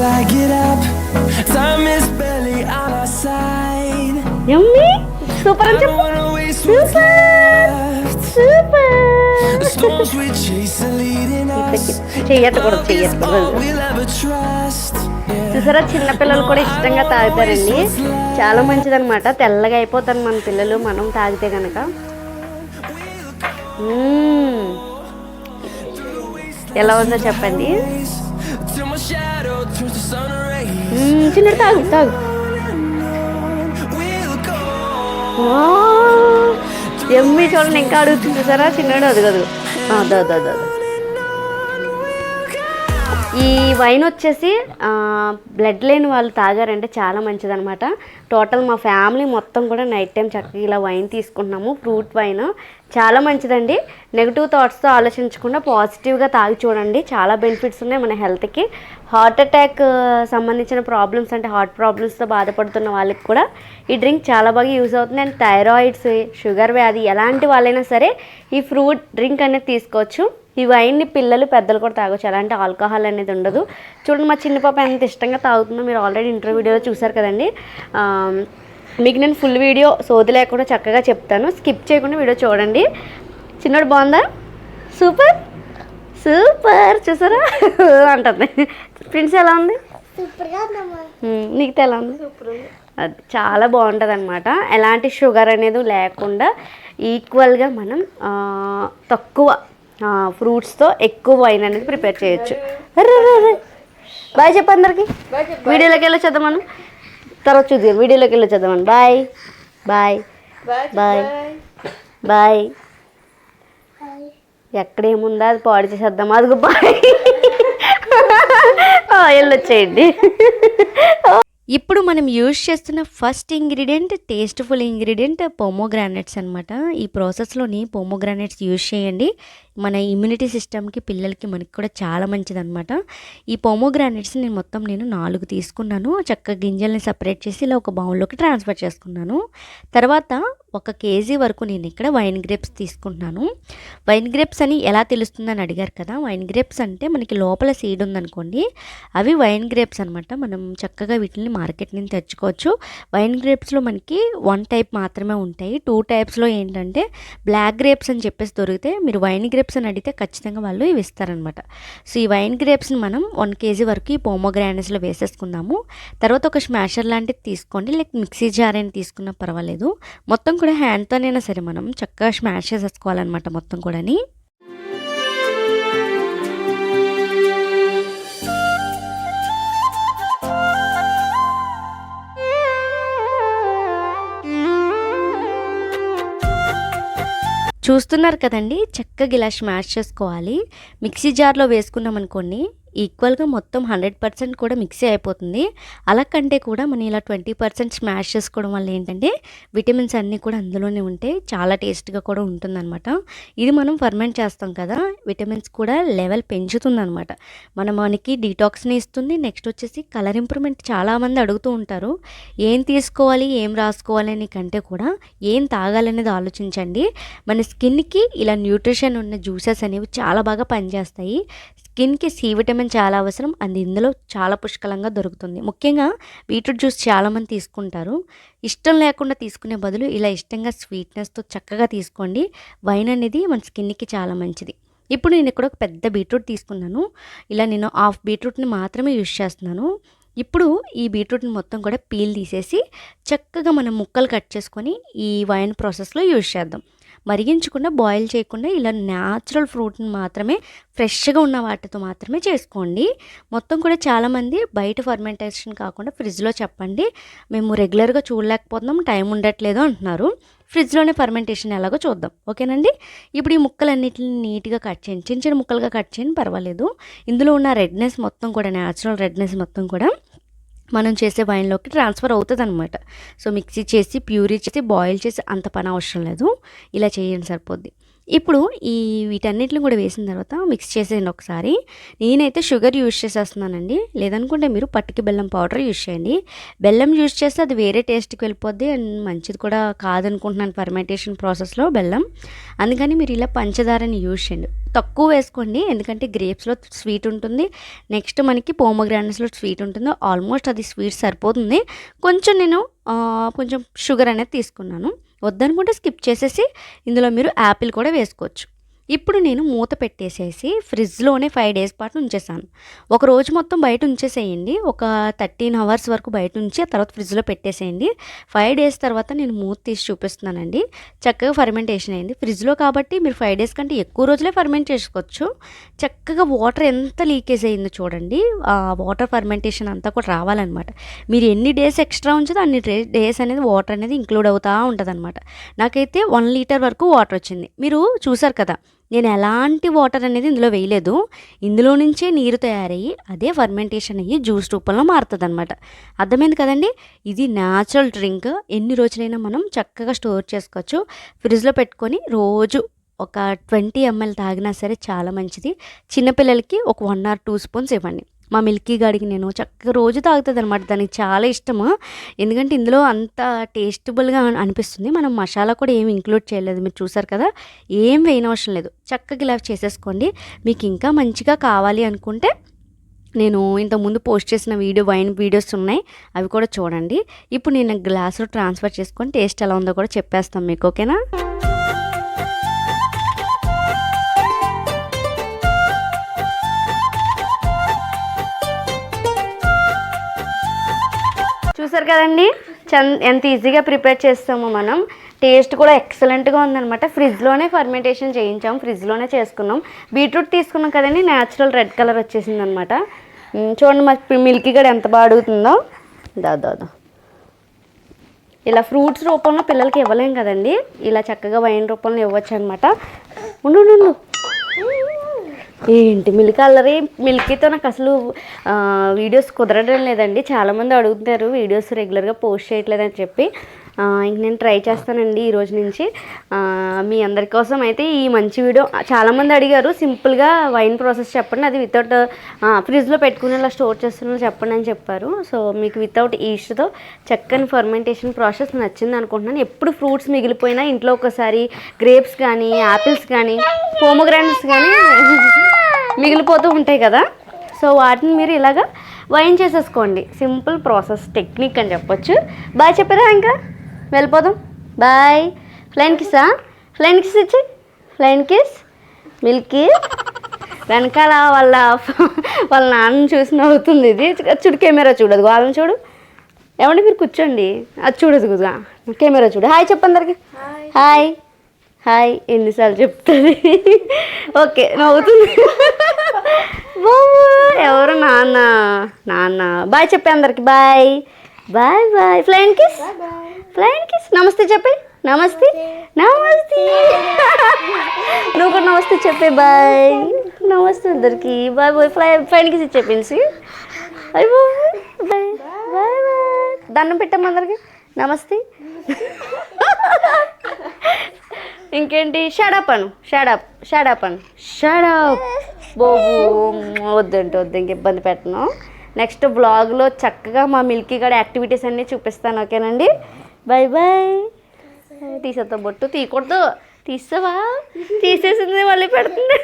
I get up. Time is barely on our side. Yummy super అని చెప్పు super. చూసారా చిన్నపిల్లలు కూడా ఇష్టంగా తాగుతారండి చాలా మంచిదన్నమాట తెల్లగా అయిపోతారు మన పిల్లలు మనం తాగితే కనుక. ఎలా ఉందో చెప్పండి Till my shadow turns చిన్నడు తాగు తాగు ఎమ్మి చూడండి ఇంకా అడుగుతుంది చూసారా చిన్నడు అది కాదు దా దా దా ఈ వైన్ వచ్చేసి బ్లడ్ లేని వాళ్ళు తాగారంటే చాలా మంచిదనమాట టోటల్ మా ఫ్యామిలీ మొత్తం కూడా నైట్ టైం చక్కగా ఇలా వైన్ తీసుకుంటున్నాము ఫ్రూట్ వైన్. చాలా మంచిదండి. నెగిటివ్ థాట్స్తో ఆలోచించకుండా పాజిటివ్గా తాగి చూడండి. చాలా బెనిఫిట్స్ ఉన్నాయి మన హెల్త్కి హార్ట్ అటాక్ సంబంధించిన ప్రాబ్లమ్స్ అంటే హార్ట్ ప్రాబ్లమ్స్తో బాధపడుతున్న వాళ్ళకి కూడా ఈ డ్రింక్ చాలా బాగా యూజ్ అవుతుంది. అండ్ థైరాయిడ్స్ షుగర్ వ్యాధి ఎలాంటి వాళ్ళైనా సరే ఈ ఫ్రూట్ డ్రింక్ అనేది తీసుకోవచ్చు. ఈ వైన్ని పిల్లలు పెద్దలు కూడా తాగొచ్చు. ఎలాంటి ఆల్కహాల్ అనేది ఉండదు. చూడండి మా చిన్న పాప ఎంత ఇష్టంగా తాగుతుందో మీరు ఆల్రెడీ ఇంటర్ వీడియోలో చూసారు కదండి. మీకు నేను ఫుల్ వీడియో సోది లేకుండా చక్కగా చెప్తాను. స్కిప్ చేయకుండా వీడియో చూడండి. చిన్నోడు బాగుందా? సూపర్ సూపర్ చూసారా? అంటుంది. ప్రిన్స్ ఎలా ఉంది? నీకు ఎలా ఉంది? అది చాలా బాగుంటుంది అనమాట ఎలాంటి షుగర్ అనేది లేకుండా ఈక్వల్గా మనం తక్కువ ఫ్రూట్స్తో ఎక్కువ వైన్ అనేది ప్రిపేర్ చేయొచ్చు. బాయ్ చెప్పు అందరికి. వీడియోలోకి వెళ్ళొచ్చేద్దాం మనం. తర్వాత చూద్దాం. వీడియోలోకి వెళ్ళొచ్చేద్దాం మనం. బాయ్ బాయ్ బాయ్ బాయ్ ఎక్కడేముందో? అది పాడు చేసేద్దాం. అదిగో బాయ్ వెళ్ళొచ్చేయండి ఇప్పుడు మనం యూజ్ చేస్తున్న first ingredient tasteful ingredient pomegranates అనమాట ఈ ప్రాసెస్లోని పోమోగ్రానైట్స్ యూజ్ చేయండి. మన ఇమ్యూనిటీ సిస్టమ్కి పిల్లలకి మనకి కూడా చాలా మంచిదన్నమాట. ఈ పోమోగ్రానైట్స్ నేను మొత్తం నేను నాలుగు తీసుకున్నాను. చక్కగా గింజల్ని సపరేట్ చేసి ఇలా ఒక బౌల్లోకి ట్రాన్స్ఫర్ చేసుకున్నాను. తర్వాత ఒక కేజీ వరకు నేను ఇక్కడ వైన్ గ్రేప్స్ తీసుకుంటున్నాను. వైన్ గ్రేప్స్ అని ఎలా తెలుస్తుందని అడిగారు కదా? వైన్ గ్రేప్స్ అంటే మనకి లోపల సీడ్ ఉందనుకోండి అవి వైన్ గ్రేప్స్ అనమాట మనం చక్కగా వీటిని మార్కెట్ నుంచి తెచ్చుకోవచ్చు. వైన్ గ్రేప్స్లో మనకి వన్ టైప్ మాత్రమే ఉంటాయి. టూ టైప్స్లో ఏంటంటే బ్లాక్ గ్రేప్స్ అని చెప్పేసి దొరికితే మీరు వైన్ గ్రేప్స్ అని అడిగితే ఖచ్చితంగా వాళ్ళు ఇవి ఇస్తారనమాట సో ఈ వైన్ గ్రేప్స్ని మనం వన్ కేజీ వరకు ఈ పోమోగ్రానైట్స్లో వేసేసుకుందాము. తర్వాత ఒక స్మాషర్ లాంటిది తీసుకోండి. లైక్ మిక్సీ జార్ అని తీసుకున్నా పర్వాలేదు. మొత్తం కూడా హ్యాండ్తోనైనా సరే మనం చక్కగా స్మాష్ చేసేసుకోవాలన్నమాట మొత్తం కూడాని. చూస్తున్నారు కదండి చక్కగా ఇలా స్మాష్ చేసుకోవాలి. మిక్సీ జార్లో వేసుకున్నాం అనుకోండి ఈక్వల్గా మొత్తం హండ్రెడ్ పర్సెంట్ కూడా మిక్సీ అయిపోతుంది. అలా కంటే కూడా మనం ఇలా ట్వంటీ పర్సెంట్ స్మాష్ చేసుకోవడం వల్ల ఏంటంటే విటమిన్స్ అన్నీ కూడా అందులోనే ఉంటాయి చాలా టేస్ట్గా కూడా ఉంటుందన్నమాట. ఇది మనం ఫర్మెంట్ చేస్తాం కదా విటమిన్స్ కూడా లెవెల్ పెంచుతుందన్నమాట. మన మనకి డీటాక్స్ని ఇస్తుంది. నెక్స్ట్ వచ్చేసి కలర్ ఇంప్రూవ్మెంట్ చాలామంది అడుగుతూ ఉంటారు. ఏం తీసుకోవాలి ఏం రాసుకోవాలి అని కంటే కూడా ఏం తాగాలనేది ఆలోచించండి. మన స్కిన్కి ఇలా న్యూట్రిషన్ ఉన్న జ్యూసెస్ అనేవి చాలా బాగా పనిచేస్తాయి. స్కిన్కి సి విటమిన్ చాలా అవసరం. అది ఇందులో చాలా పుష్కలంగా దొరుకుతుంది. ముఖ్యంగా బీట్రూట్ జ్యూస్ చాలామంది తీసుకుంటారు. ఇష్టం లేకుండా తీసుకునే బదులు ఇలా ఇష్టంగా స్వీట్నెస్తో చక్కగా తీసుకోండి. వైన్ అనేది మన స్కిన్కి చాలా మంచిది. ఇప్పుడు నేను ఇక్కడ ఒక పెద్ద బీట్రూట్ తీసుకున్నాను. ఇలా నేను హాఫ్ బీట్రూట్ని మాత్రమే యూజ్ చేస్తున్నాను. ఇప్పుడు ఈ బీట్రూట్ని మొత్తం కూడా పీల్ తీసేసి చక్కగా మనం ముక్కలు కట్ చేసుకొని ఈ వైన్ ప్రాసెస్లో యూజ్ చేద్దాం. మరిగించకుండా బాయిల్ చేయకుండా ఇలా న్యాచురల్ ఫ్రూట్ని మాత్రమే ఫ్రెష్గా ఉన్న వాటితో మాత్రమే చేసుకోండి. మొత్తం కూడా చాలామంది బయట ఫర్మెంటేషన్ కాకుండా ఫ్రిడ్జ్లో చెప్పండి మేము రెగ్యులర్గా చూడలేకపోతున్నాం టైం ఉండట్లేదు అంటున్నారు. ఫ్రిడ్జ్లోనే ఫర్మెంటేషన్ ఎలాగో చూద్దాం. ఓకేనండి? ఇప్పుడు ఈ ముక్కలన్నిటిని నీట్గా కట్ చేయండి. చిన్న చిన్న ముక్కలుగా కట్ చేయండి పర్వాలేదు. ఇందులో ఉన్న రెడ్నెస్ మొత్తం కూడా న్యాచురల్ రెడ్నెస్ మొత్తం కూడా మనం చేసే వైన్లోకి ట్రాన్స్ఫర్ అవుతుంది అనమాట సో మిక్సీ చేసి ప్యూరీ చేసి బాయిల్ చేసి అంత పని అవసరం లేదు. ఇలా చేయండి సరిపోద్ది. ఇప్పుడు ఈ వీటన్నిటిని కూడా వేసిన తర్వాత మిక్స్ చేసేయండి ఒకసారి. నేనైతే షుగర్ యూజ్ చేసేస్తున్నానండి. లేదనుకుంటే మీరు పట్టుకి బెల్లం పౌడర్ యూజ్ చేయండి. బెల్లం యూజ్ చేస్తే అది వేరే టేస్ట్కి వెళ్ళిపోద్ది అండ్ మంచిది కూడా కాదనుకుంటున్నాను ఫర్మెంటేషన్ ప్రాసెస్లో బెల్లం. అందుకని మీరు ఇలా పంచదారని యూజ్ చేయండి. తక్కువ వేసుకోండి. ఎందుకంటే గ్రేప్స్లో స్వీట్ ఉంటుంది. నెక్స్ట్ మనకి పోమోగ్రానెట్స్లో స్వీట్ ఉంటుంది. ఆల్మోస్ట్ అది స్వీట్ సరిపోతుంది. కొంచెం నేను కొంచెం షుగర్ అనేది తీసుకున్నాను. వద్దనుకుంటే స్కిప్ చేసేసి ఇందులో మీరు యాపిల్ కూడా వేసుకోవచ్చు. ఇప్పుడు నేను మూత పెట్టేసేసి ఫ్రిడ్జ్లోనే ఫైవ్ డేస్ పాటు ఉంచేసాను. ఒక రోజు మొత్తం బయట ఉంచేసేయండి. ఒక థర్టీన్ అవర్స్ వరకు బయట ఉంచి ఆ తర్వాత ఫ్రిడ్జ్లో పెట్టేసేయండి. ఫైవ్ డేస్ తర్వాత నేను మూత తీసి చూపిస్తున్నానండి. చక్కగా ఫర్మెంటేషన్ అయింది. ఫ్రిడ్జ్లో కాబట్టి మీరు ఫైవ్ డేస్ కంటే ఎక్కువ రోజులే ఫర్మెంట్ చేసుకోవచ్చు. చక్కగా వాటర్ ఎంత లీకేజ్ అయిందో చూడండి. ఆ వాటర్ ఫర్మెంటేషన్ అంతా కూడా రావాలన్నమాట. మీరు ఎన్ని డేస్ ఎక్స్ట్రా ఉంచదో అన్ని డేస్ అనేది వాటర్ అనేది ఇంక్లూడ్ అవుతూ ఉంటుంది అనమాట నాకైతే వన్ లీటర్ వరకు వాటర్ వచ్చింది. మీరు చూసారు కదా నేను ఎలాంటి వాటర్ అనేది ఇందులో వేయలేదు. ఇందులో నుంచే నీరు తయారయ్యి అదే ఫర్మెంటేషన్ అయ్యి జ్యూస్ రూపంలో మారుతుంది అనమాట అర్థమైంది కదండి? ఇది న్యాచురల్ డ్రింక్ ఎన్ని రోజులైనా మనం చక్కగా స్టోర్ చేసుకోవచ్చు. ఫ్రిడ్జ్లో పెట్టుకొని రోజు ఒక ట్వంటీ ఎంఎల్ తాగినా సరే చాలా మంచిది. చిన్నపిల్లలకి ఒక వన్ ఆర్ టూ స్పూన్స్ ఇవ్వండి. మా మిల్కీ గాడికి నేను చక్కగా రోజు తాగుతుంది అనమాట దానికి చాలా ఇష్టము. ఎందుకంటే ఇందులో అంత టేస్టబుల్గా అనిపిస్తుంది. మనం మసాలా కూడా ఏమి ఇంక్లూడ్ చేయలేదు. మీరు చూసారు కదా? ఏం వేయనవసరం లేదు. చక్కగా ఇలా చేసేసుకోండి. మీకు ఇంకా మంచిగా కావాలి అనుకుంటే నేను ఇంతకుముందు పోస్ట్ చేసిన వీడియో వైన్ వీడియోస్ ఉన్నాయి. అవి కూడా చూడండి. ఇప్పుడు నేను గ్లాసులో ట్రాన్స్ఫర్ చేసుకొని టేస్ట్ ఎలా ఉందో కూడా చెప్పేస్తాం మీకు ఓకేనా? చూసారు కదండి. ఎంత ఈజీగా ప్రిపేర్ చేస్తామో మనం. టేస్ట్ కూడా ఎక్సలెంట్గా ఉందన్నమాట. ఫ్రిడ్జ్లోనే ఫర్మెంటేషన్ చేయించాం. ఫ్రిడ్జ్లోనే చేసుకున్నాం. బీట్రూట్ తీసుకున్నాం కదండి. న్యాచురల్ రెడ్ కలర్ వచ్చేసింది అనమాట చూడండి మా మిల్కీ గడ ఎంత బాగా అడుగుతుందో. దా ఇలా ఫ్రూట్స్ రూపంలో పిల్లలకి ఇవ్వలేం కదండి. ఇలా చక్కగా వైన్ రూపంలో ఇవ్వచ్చు అనమాట ఉండు, ఉండు. ఏంటి మిల్క్ అల్లరి? మిల్కీతో నాకు అసలు వీడియోస్ కుదరడం లేదండి. చాలామంది అడుగుతారు వీడియోస్ రెగ్యులర్గా పోస్ట్ చేయట్లేదని చెప్పి. ఇంక నేను ట్రై చేస్తానండి ఈ రోజు నుంచి. మీ అందరి కోసం అయితే ఈ మంచి వీడియో చాలామంది అడిగారు సింపుల్గా వైన్ ప్రాసెస్ చెప్పండి అది వితౌట్ ఫ్రిడ్జ్లో పెట్టుకునేలా స్టోర్ చేస్తున్నా చెప్పండి అని చెప్పారు. సో మీకు వితౌట్ ఈస్ట్తో చక్కని ఫర్మెంటేషన్ ప్రాసెస్ నచ్చింది అనుకుంటున్నాను. ఎప్పుడు ఫ్రూట్స్ మిగిలిపోయినా ఇంట్లో ఒకసారి గ్రేప్స్ కానీ యాపిల్స్ కానీ పోమోగ్రానెట్స్ కానీ మిగిలిపోతూ ఉంటాయి కదా. సో వాటిని మీరు ఇలాగా వైన్ చేసేసుకోండి. సింపుల్ ప్రాసెస్ టెక్నిక్ అని చెప్పొచ్చు. బాయ్ చెప్పారా ఇంకా? వెళ్ళిపోదాం. బాయ్. ఫ్లైన్ కిస్సా ఫ్లైన్ కిస్ ఇచ్చి. ఫ్లైన్ కిస్. మిల్కీ వెనకాల వాళ్ళ వాళ్ళ నాన్న చూసి నవ్వుతుంది ఇది. చూడు కెమెరా చూడదు వాళ్ళని చూడు. ఏమండి మీరు కూర్చోండి. అది చూడదు కుదుగా కెమెరా చూడు. హాయ్ చెప్పు అందరికి. హాయ్. హాయ్ ఎన్నిసార్లు చెప్తుంది ఓకే నవ్వుతుంది. బాబు ఎవరు నాన్న? నాన్న. బాయ్ చెప్పే అందరికి bye. Bye bye. Flying kiss flying kiss నమస్తే చెప్పి నమస్తే. నమస్తే. నువ్వు కూడా నమస్తే చెప్పే బాయ్. నమస్తే అందరికి. Bye bye. Fly flying kiss చెప్పేసి అయ్యో బాయ్. Bye bye. దండం పెట్టాము అందరికి. నమస్తే. ఇంకేంటి? షడప్ అను. షడప్ షడప్ అను. షడప్ బోబు వద్దంటే వద్దు ఇంక ఇబ్బంది పెట్టను. నెక్స్ట్ బ్లాగ్లో చక్కగా మా మిల్కీ గడ యాక్టివిటీస్ అన్నీ చూపిస్తాను ఓకేనండి? బాయ్ బాయ్ తీసేద్దాం బొట్టు. తీయకూడదు. తీసావా తీసేసింది మళ్ళీ పెడుతుంది